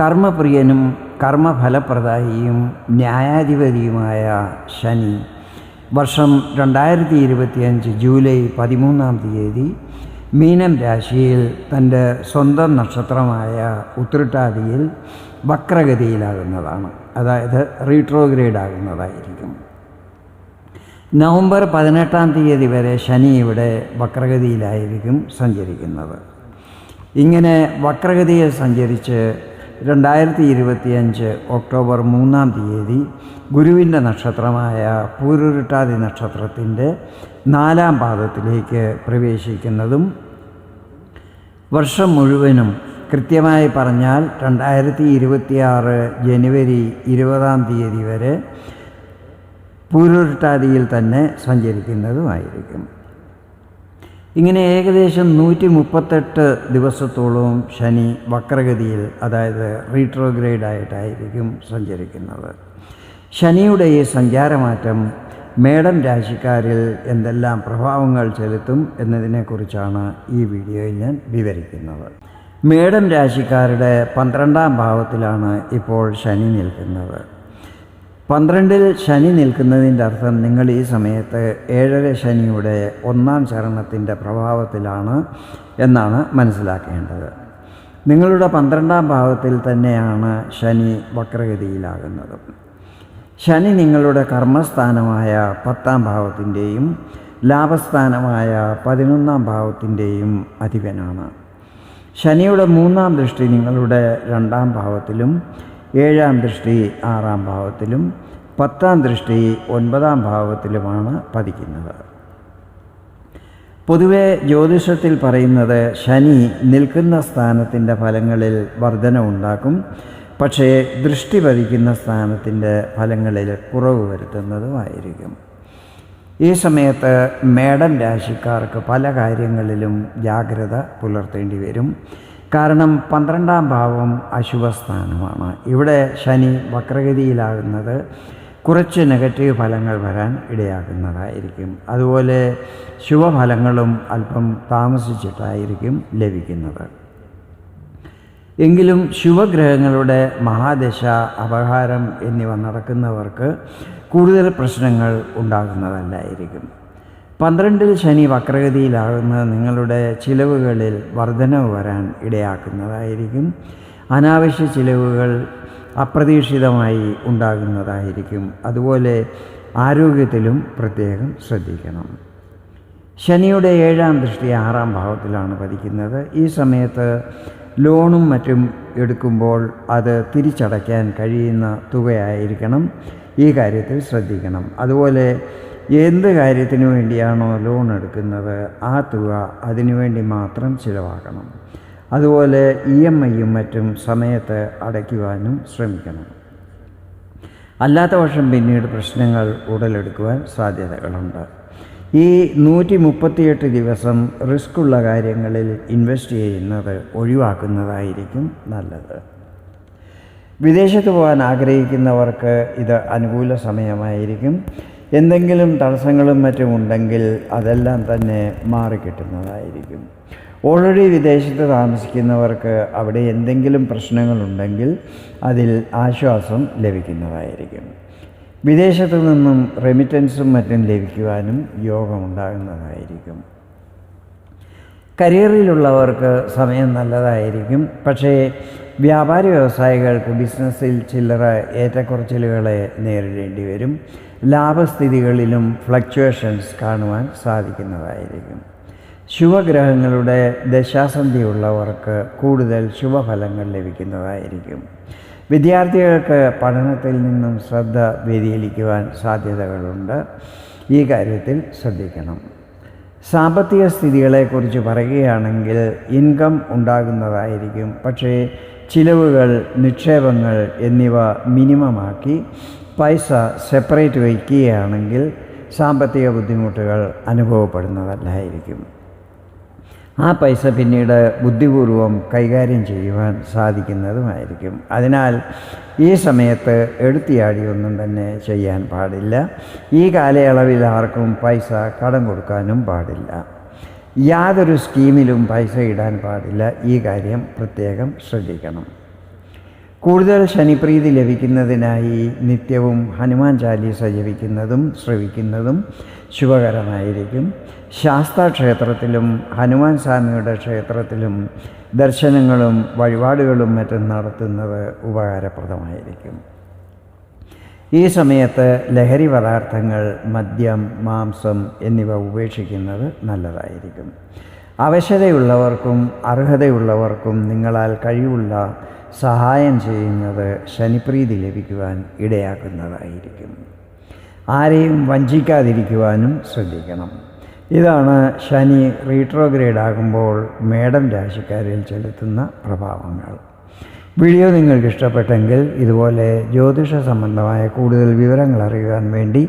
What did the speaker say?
കർമ്മപ്രിയനും കർമ്മഫലപ്രദായിയും ന്യായാധിപതിയുമായ ശനി. വർഷം രണ്ടായിരത്തി ഇരുപത്തിയഞ്ച് ജൂലൈ പതിമൂന്നാം തീയതി മീനം രാശിയിൽ തന്റെ സ്വന്തം നക്ഷത്രമായ ഉത്രട്ടാതിയിൽ വക്രഗതിയിലാകുന്നതാണ്. അതായത് റീട്രോഗ്രേഡ് ആകുന്നതായിരിക്കും നവംബർ പതിനെട്ടാം തീയതി വരെ ശനി ഇവിടെ വക്രഗതിയിലായിരിക്കും സഞ്ചരിക്കുന്നത്. ഇങ്ങനെ വക്രഗതിയിൽ സഞ്ചരിച്ച് രണ്ടായിരത്തി ഇരുപത്തിയഞ്ച് ഒക്ടോബർ മൂന്നാം തീയതി ഗുരുവിന്റെ നക്ഷത്രമായ പൂരുരുട്ടാതി നക്ഷത്രത്തിന്റെ നാലാം പാദത്തിലേക്ക് പ്രവേശിക്കുന്നതും വർഷം മുഴുവനും കൃത്യമായി പറഞ്ഞാൽ രണ്ടായിരത്തി ഇരുപത്തിയാറ് ജനുവരി ഇരുപതാം തീയതി വരെ പൂരുരുട്ടാതിയിൽ തന്നെ സഞ്ചരിക്കുന്നതുമായിരിക്കും. ഇങ്ങനെ ഏകദേശം നൂറ്റി മുപ്പത്തെട്ട് ദിവസത്തോളവും ശനി വക്രഗതിയിൽ അതായത് റീട്രോഗ്രേഡ് ആയിട്ടായിരിക്കും സഞ്ചരിക്കുന്നത്. ശനിയുടെ ഈ സഞ്ചാരമാറ്റം മേടം രാശിക്കാരിൽ എന്തെല്ലാം പ്രഭാവങ്ങൾ ചെലുത്തും എന്നതിനെക്കുറിച്ചാണ് ഈ വീഡിയോയിൽ ഞാൻ വിവരിക്കുന്നത്. മേടം രാശിക്കാരുടെ പന്ത്രണ്ടാം ഭാവത്തിലാണ് ഇപ്പോൾ ശനി നിൽക്കുന്നത്. പന്ത്രണ്ടിൽ ശനി നിൽക്കുന്നതിന്റെ അർത്ഥം നിങ്ങൾ ഈ സമയത്ത് ഏഴര ശനിയുടെ ഒന്നാം ചരണത്തിന്റെ പ്രഭാവത്തിലാണ് എന്നാണ് മനസ്സിലാക്കേണ്ടത്. നിങ്ങളുടെ പന്ത്രണ്ടാം ഭാവത്തിൽ തന്നെയാണ് ശനി വക്രഗതിയിലാകുന്നത്. ശനി നിങ്ങളുടെ കർമ്മസ്ഥാനമായ പത്താം ഭാവത്തിന്റെയും ലാഭസ്ഥാനമായ പതിനൊന്നാം ഭാവത്തിന്റെയും അധിപനാണ്. ശനിയുടെ മൂന്നാം ദൃഷ്ടി നിങ്ങളുടെ രണ്ടാം ഭാവത്തിലും ഏഴാം ദൃഷ്ടി ആറാം ഭാവത്തിലും പത്താം ദൃഷ്ടി ഒൻപതാം ഭാവത്തിലുമാണ് പതിക്കുന്നത്. പൊതുവെ ജ്യോതിഷത്തിൽ പറയുന്നത് ശനി നിൽക്കുന്ന സ്ഥാനത്തിന്റെ ഫലങ്ങളിൽ വർധന ഉണ്ടാക്കും പക്ഷേ ദൃഷ്ടി പതിക്കുന്ന സ്ഥാനത്തിന്റെ ഫലങ്ങളിൽ കുറവ് വരുത്തുന്നതുമായിരിക്കും ഈ സമയത്ത് മേടം രാശിക്കാർക്ക് പല കാര്യങ്ങളിലും ജാഗ്രത പുലർത്തേണ്ടി വരും. കാരണം പന്ത്രണ്ടാം ഭാവം അശുഭസ്ഥാനമാണ്. ഇവിടെ ശനി വക്രഗതിയിലാകുന്നത് കുറച്ച് നെഗറ്റീവ് ഫലങ്ങൾ വരാൻ ഇടയാക്കുന്നതായിരിക്കും. അതുപോലെ ശുഭഫലങ്ങളും അല്പം താമസിച്ചിട്ടായിരിക്കും ലഭിക്കുന്നത്. എങ്കിലും ശുഭഗ്രഹങ്ങളുടെ മഹാദശ അപഹാരം എന്നിവ നടക്കുന്നവർക്ക് കൂടുതൽ പ്രശ്നങ്ങൾ ഉണ്ടാകുന്നതല്ലായിരിക്കും. പന്ത്രണ്ടിൽ ശനി വക്രഗതിയിലാകുന്നത് നിങ്ങളുടെ ചിലവുകളിൽ വർധനവ് വരാൻ ഇടയാക്കുന്നതായിരിക്കും. അനാവശ്യ ചിലവുകൾ അപ്രതീക്ഷിതമായി ഉണ്ടാകുന്നതായിരിക്കും. അതുപോലെ ആരോഗ്യത്തിലും പ്രത്യേകം ശ്രദ്ധിക്കണം. ശനിയുടെ ഏഴാം ദൃഷ്ടി ആറാം ഭാവത്തിലാണ് പതിക്കുന്നത്. ഈ സമയത്ത് ലോണും മറ്റും എടുക്കുമ്പോൾ അത് തിരിച്ചടയ്ക്കാൻ കഴിയുന്ന തുകയായിരിക്കണം. ഈ കാര്യത്തിൽ ശ്രദ്ധിക്കണം. അതുപോലെ എന്ത് കാര്യത്തിന് വേണ്ടിയാണോ ലോൺ എടുക്കുന്നത് ആ തുക അതിനുവേണ്ടി മാത്രം ചിലവാക്കണം. അതുപോലെ ഇ എം ഐയും മറ്റും സമയത്ത് അടയ്ക്കുവാനും ശ്രമിക്കണം. അല്ലാത്ത പക്ഷം പിന്നീട് പ്രശ്നങ്ങൾ ഉടലെടുക്കുവാൻ സാധ്യതകളുണ്ട്. ഈ നൂറ്റി മുപ്പത്തിയെട്ട് ദിവസം റിസ്ക് ഉള്ള കാര്യങ്ങളിൽ ഇൻവെസ്റ്റ് ചെയ്യുന്നത് ഒഴിവാക്കുന്നതായിരിക്കും നല്ലത്. വിദേശത്ത് പോകാൻ ആഗ്രഹിക്കുന്നവർക്ക് ഇത് അനുകൂല സമയമായിരിക്കും. എന്തെങ്കിലും തടസ്സങ്ങളും മറ്റും ഉണ്ടെങ്കിൽ അതെല്ലാം തന്നെ മാറിക്കിട്ടുന്നതായിരിക്കും. ഓൾറെഡി വിദേശത്ത് താമസിക്കുന്നവർക്ക് അവിടെ എന്തെങ്കിലും പ്രശ്നങ്ങളുണ്ടെങ്കിൽ അതിൽ ആശ്വാസം ലഭിക്കുന്നതായിരിക്കും. വിദേശത്തു നിന്നും റെമിറ്റൻസും മറ്റും ലഭിക്കുവാനും യോഗമുണ്ടാകുന്നതായിരിക്കും. കരിയറിലുള്ളവർക്ക് സമയം നല്ലതായിരിക്കും. പക്ഷേ വ്യാപാര വ്യവസായികൾക്ക് ബിസിനസ്സിൽ ചില്ലറ ഏറ്റക്കുറച്ചിലുകളെ നേരിടേണ്ടി വരും. ലാഭസ്ഥിതികളിലും ഫ്ലക്ച്വേഷൻസ് കാണുവാൻ സാധിക്കുന്നതായിരിക്കും. ശുഭഗ്രഹങ്ങളുടെ ദശാസന്ധിയുള്ളവർക്ക് കൂടുതൽ ശുഭഫലങ്ങൾ ലഭിക്കുന്നതായിരിക്കും. വിദ്യാർത്ഥികൾക്ക് പഠനത്തിൽ നിന്നും ശ്രദ്ധ വ്യതിചലിക്കുവാൻ സാധ്യതകളുണ്ട്. ഈ കാര്യത്തിൽ ശ്രദ്ധിക്കണം. സാമ്പത്തിക സ്ഥിതികളെക്കുറിച്ച് പറയുകയാണെങ്കിൽ ഇൻകം ഉണ്ടാകുന്നതായിരിക്കും. പക്ഷേ ചിലവുകൾ നിക്ഷേപങ്ങൾ എന്നിവ മിനിമമാക്കി പൈസ സെപ്പറേറ്റ് വയ്ക്കുകയാണെങ്കിൽ സാമ്പത്തിക ബുദ്ധിമുട്ടുകൾ അനുഭവപ്പെടുന്നതല്ലായിരിക്കും. ആ പൈസ പിന്നീട് ബുദ്ധിപൂർവം കൈകാര്യം ചെയ്യുവാൻ സാധിക്കുന്നതുമായിരിക്കും. അതിനാൽ ഈ സമയത്ത് എടുത്തിയാടിയൊന്നും തന്നെ ചെയ്യാൻ പാടില്ല. ഈ കാലയളവിൽ ആർക്കും പൈസ കടം കൊടുക്കാനും പാടില്ല. യാതൊരു സ്കീമിലും പൈസ ഇടാൻ പാടില്ല. ഈ കാര്യം പ്രത്യേകം ശ്രദ്ധിക്കണം. കൂടുതൽ ശനിപ്രീതി ലഭിക്കുന്നതിനായി നിത്യവും ഹനുമാൻ ചാലീസ ജപിക്കുന്നതും ശ്രവിക്കുന്നതും ശുഭകരമായിരിക്കും. ശാസ്ത്ര ക്ഷേത്രത്തിലും ഹനുമാൻ സ്വാമിയുടെ ക്ഷേത്രത്തിലും ദർശനങ്ങളും വഴിപാടുകളും മറ്റും നടത്തുന്നത് ഉപകാരപ്രദമായിരിക്കും. ഈ സമയത്ത് ലഹരി പദാർത്ഥങ്ങൾ മദ്യം മാംസം എന്നിവ ഉപേക്ഷിക്കുന്നത് നല്ലതായിരിക്കും. അവശതയുള്ളവർക്കും അർഹതയുള്ളവർക്കും നിങ്ങളാൽ കഴിവുള്ള സഹായം ചെയ്യുന്നത് ശനിപ്രീതി ലഭിക്കുവാൻ ഇടയാക്കുന്നതായിരിക്കും. ആരെയും വഞ്ചിക്കാതിരിക്കുവാനും ശ്രദ്ധിക്കണം. ഇതാണ് ശനി റീട്രോഗ്രേഡ് ആകുമ്പോൾ മേടം രാശിക്കാരിൽ ചെലുത്തുന്ന പ്രഭാവങ്ങൾ. വീഡിയോ നിങ്ങൾക്ക് ഇഷ്ടപ്പെട്ടെങ്കിൽ ഇതുപോലെ ജ്യോതിഷ സംബന്ധമായ കൂടുതൽ വിവരങ്ങൾ അറിയുവാൻ വേണ്ടി